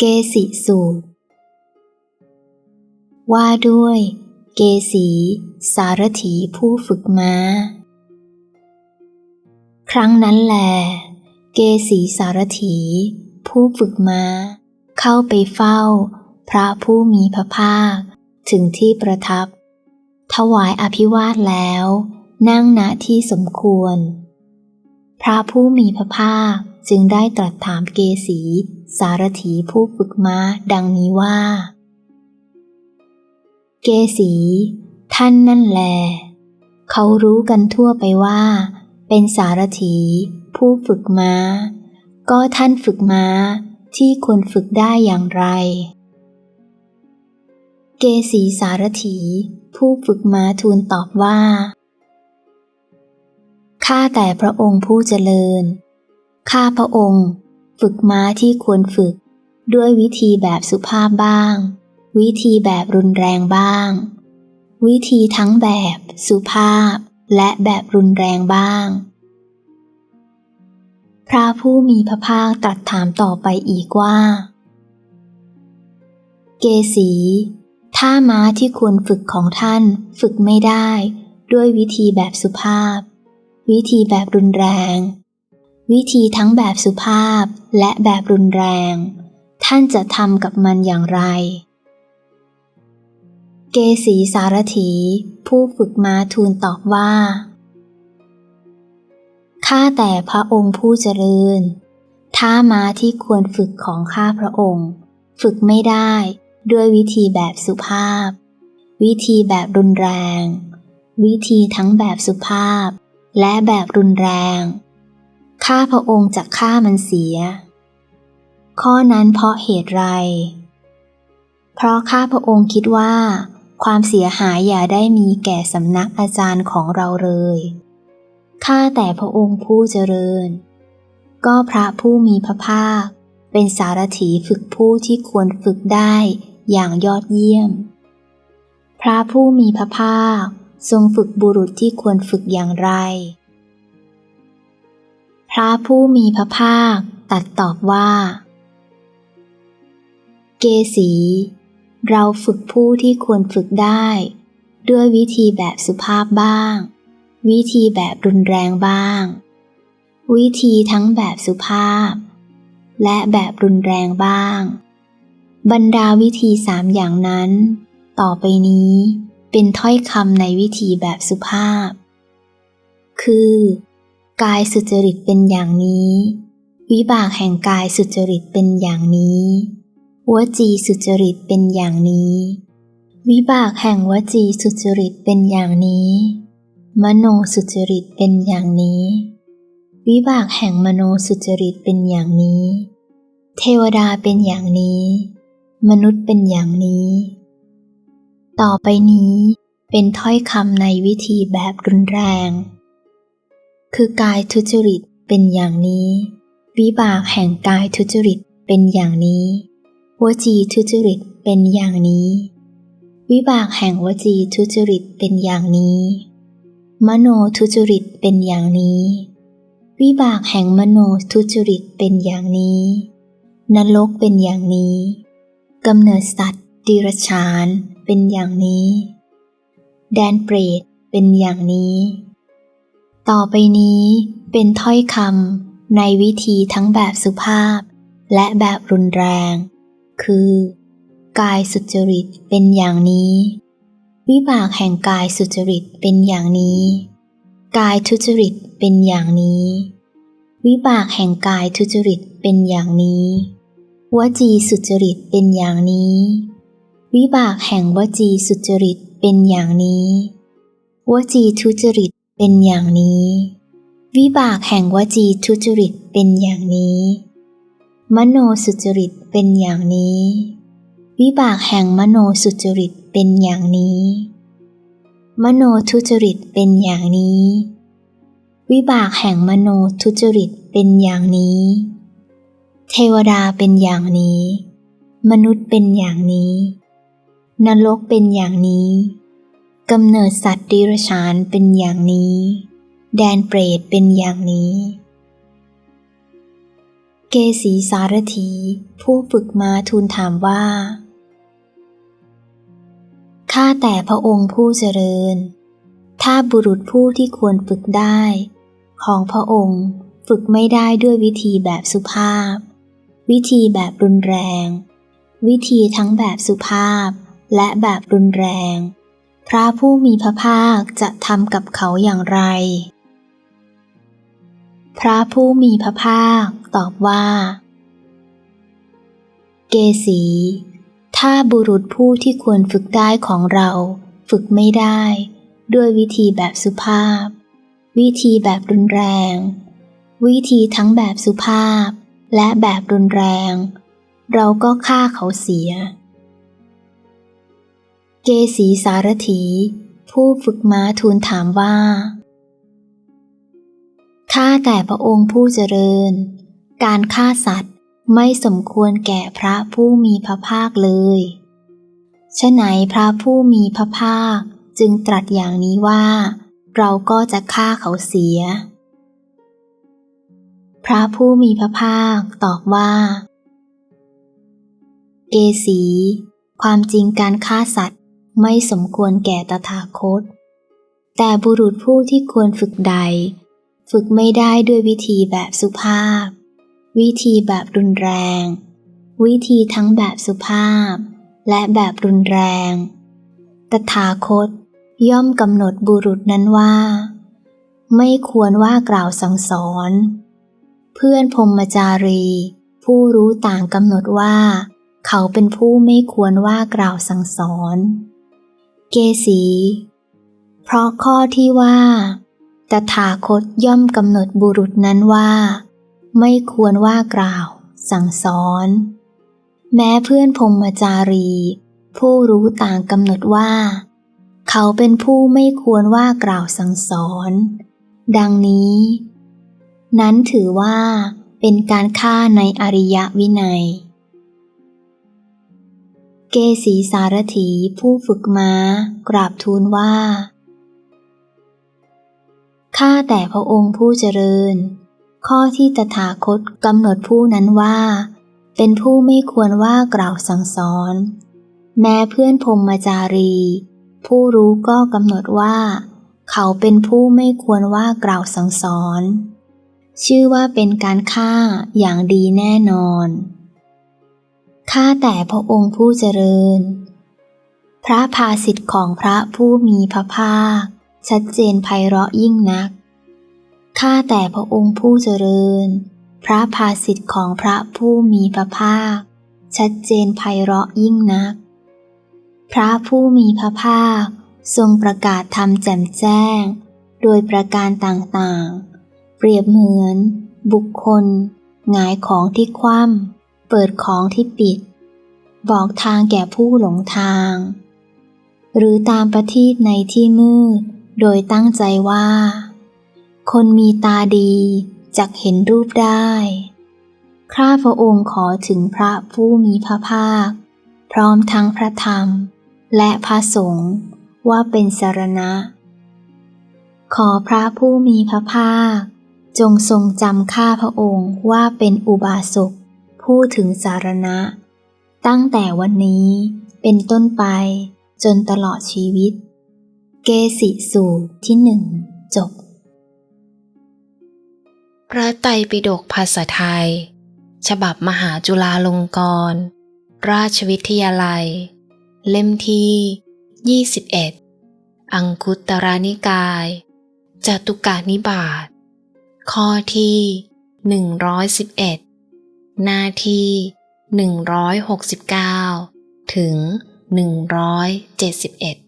เกสิสูตร ว่าด้วย เกสีสารถีผู้ฝึกม้า ครั้งนั้นแล เกสีสารถีผู้ฝึกม้า เข้าไปเฝ้า พระผู้มีพระภาค ถึงที่ประทับ ถวายอภิวาทแล้ว นั่งณที่สมควร พระผู้มีพระภาคจึงได้ตรัสถามเกสี สารถีผู้ฝึกม้าดังนี้ว่า เกสี ท่านนั่นแล เขารู้กันทั่วไปว่า เป็นสารถีผู้ฝึกม้า ก็ท่านฝึกม้าที่ควรฝึกได้อย่างไร เกสีสารถีผู้ฝึกม้าทูลตอบว่า ข้าแต่พระองค์ผู้เจริญ ข้าพระองค์ ฝึกม้าที่ควรฝึก ด้วยวิธีแบบสุภาพบ้าง วิธีแบบรุนแรงบ้าง วิธีทั้งแบบสุภาพและแบบรุนแรงบ้าง พระผู้มีพระภาคตรัสถามต่อไปอีกว่า เกสี ถ้าม้าที่ควรฝึกของท่านฝึกไม่ได้ ด้วยวิธีแบบสุภาพ วิธีแบบรุนแรง วิธีทั้งแบบสุภาพและแบบรุนแรง ท่านจะทำกับมันอย่างไร เกสีสารถี ผู้ฝึกมาทูลตอบว่าข้าแต่พระองค์ผู้เจริญ ถ้ามาที่ควรฝึกของข้าพระองค์ ฝึกไม่ได้ด้วยวิธีแบบสุภาพ วิธีแบบรุนแรง วิธีทั้งแบบสุภาพ และแบบรุนแรง ข้าพระองค์จะฆ่ามันเสีย ข้อนั้นเพราะเหตุไร เพราะข้าพระองค์คิดว่า ความเสียหายอย่าได้มีแก่สำนักอาจารย์ของเราเลย ข้าแต่พระองค์ผู้เจริญ ก็พระผู้มีพระภาค เป็นสารถีฝึกผู้ที่ควรฝึกได้อย่างยอดเยี่ยม พระผู้มีพระภาค ทรงฝึกบุรุษที่ควรฝึกอย่างไร พระผู้มีพระภาคตัดตอบว่า เกสี เราฝึกผู้ที่ควรฝึกได้ ด้วยวิธีแบบสุภาพบ้าง วิธีแบบรุนแรงบ้าง วิธีทั้งแบบสุภาพ และแบบรุนแรงบ้าง บรรดาวิธีสามอย่างนั้น ต่อไปนี้ เป็นถ้อยคำในวิธีแบบสุภาพ คือ กายสุจริตเป็นอย่างนี้ วิบากแห่งกายสุจริตเป็นอย่างนี้วจีสุจริตเป็นอย่างนี้ วิบากแห่งวจีสุจริตเป็นอย่างนี้ มโนสุจริตเป็นอย่างนี้ วิบากแห่งมโนสุจริตเป็นอย่างนี้ เทวดาเป็นอย่างนี้ มนุษย์เป็นอย่างนี้ ต่อไปนี้เป็นถ้อยคำในวิธีแบบรุนแรง คือกายทุจริตเป็นอย่างนี้ วิบากแห่งกายทุจริตเป็นอย่างนี้ วจีทุจริตเป็นอย่างนี้ วิบากแห่งวจีทุจริตเป็นอย่างนี้ มโนทุจริตเป็นอย่างนี้ วิบากแห่งมโนทุจริตเป็นอย่างนี้ นรกเป็นอย่างนี้กำเนิดสัตว์ดิรชาน เป็นอย่างนี้ แดนเปรตเป็นอย่างนี้ ต่อไปนี้เป็นถ้อยคำในวิธีทั้งแบบสุภาพ และแบบรุนแรง คือ กายสุจริตเป็นอย่างนี้ วิบากแห่งกายสุจริตเป็นอย่างนี้ กายทุจริตเป็นอย่างนี้ วิบากแห่งกายทุจริตเป็นอย่างนี้ วจีสุจริตเป็นอย่างนี้ วิบากแห่งวจีสุจริตเป็นอย่างนี้ วจีทุจริตเป็นอย่างนี้ วิบากแห่งวจีทุจริตเป็นอย่างนี้ มโนสุจริตเป็นอย่างนี้ วิบากแห่งมโนสุจริตเป็นอย่างนี้ มโนทุจริตเป็นอย่างนี้ วิบากแห่งมโนทุจริตเป็นอย่างนี้ เทวดาเป็นอย่างนี้ มนุษย์เป็นอย่างนี้ นรกเป็นอย่างนี้กำเนิดสัตว์ดิรชานเป็นอย่างนี้ แดนเปรตเป็นอย่างนี้ เกสีสารถี ผู้ฝึกมาทูลถามว่า ข้าแต่พระองค์ผู้เจริญ ถ้าบุรุษผู้ที่ควรฝึกได้ ของพระองค์ฝึกไม่ได้ด้วยวิธีแบบสุภาพ วิธีแบบรุนแรง วิธีทั้งแบบสุภาพ และแบบรุนแรง พระผู้มีพระภาคจะทำกับเขาอย่างไร พระผู้มีพระภาคตอบว่า เกสี ถ้าบุรุษผู้ที่ควรฝึกได้ของเราฝึกไม่ได้ ด้วยวิธีแบบสุภาพ วิธีแบบรุนแรง วิธีทั้งแบบสุภาพและแบบรุนแรง เราก็ฆ่าเขาเสีย เกสีสารถี ผู้ฝึกม้าทูลถามว่า ข้าแต่พระองค์ผู้เจริญ การฆ่าสัตว์ไม่สมควรแก่พระผู้มีพระภาคเลยฉะไหนพระผู้มีพระภาคจึงตรัสอย่างนี้ว่า เราก็จะฆ่าเขาเสีย พระผู้มีพระภาคตอบว่า เกสี ความจริงการฆ่าสัตว์ ไม่สมควรแก่ตถาคต แต่บุรุษผู้ที่ควรฝึกใด ฝึกไม่ได้ด้วยวิธีแบบสุภาพ วิธีแบบรุนแรง วิธีทั้งแบบสุภาพ และแบบรุนแรง ตถาคตย่อมกำหนดบุรุษนั้นว่า ไม่ควรว่ากล่าวสั่งสอน เพื่อนพรมจารี ผู้รู้ต่างกำหนดว่า เขาเป็นผู้ไม่ควรว่ากล่าวสั่งสอน เกสี เพราะข้อที่ว่า ตถาคตย่อมกำหนดบุรุษนั้นว่า ไม่ควรว่ากล่าว สั่งสอน แม้เพื่อนพรมจารี ผู้รู้ต่างกำหนดว่า เขาเป็นผู้ไม่ควรว่ากล่าวสั่งสอน ดังนี้ นั้นถือว่าเป็นการฆ่าในอริยวินัย เกสีสารถีผู้ฝึกม้า กราบทูลว่า ข้าแต่พระองค์ผู้เจริญ ข้อที่ตถาคตกำหนดผู้นั้นว่า เป็นผู้ไม่ควรว่ากล่าวสั่งสอน แม้เพื่อนพรหมจารี ผู้รู้ก็กำหนดว่า เขาเป็นผู้ไม่ควรว่ากล่าวสั่งสอน ชื่อว่าเป็นการฆ่าอย่างดีแน่นอน ข้าแต่พระองค์ผู้เจริญ พระภาสิทธิ์ของพระผู้มีพระภาค ชัดเจนไพเราะยิ่งนัก ข้าแต่พระองค์ผู้เจริญ พระภาสิทธิ์ของพระผู้มีพระภาค ชัดเจนไพเราะยิ่งนัก พระผู้มีพระภาค ทรงประกาศธรรมแจ่มแจ้ง โดยประการต่างๆ เปรียบเหมือน บุคคลหงายของที่คว่ำ เปิดของที่ปิด บอกทางแก่ผู้หลงทาง หรือตามประทีปในที่มืด โดยตั้งใจว่า คนมีตาดีจักเห็นรูปได้ ข้าพระองค์ขอถึงพระผู้มีพระภาค พร้อมทั้งพระธรรม และพระสงฆ์ว่าเป็นสารณะ ขอพระผู้มีพระภาค จงทรงจำข้าพระองค์ว่าเป็นอุบาสก ผู้ถึงสารณะ ตั้งแต่วันนี้เป็นต้นไปจนตลอดชีวิต เกสิสูตรที่หนึ่งจบ พระไตรปิฎกภาษาไทย ฉบับมหาจุฬาลงกรณราชวิทยาลัย เล่มที่ 21 อังคุตตรานิกายจตุกานิบาตข้อที่ 111 หน้าที่ 169 ถึง 171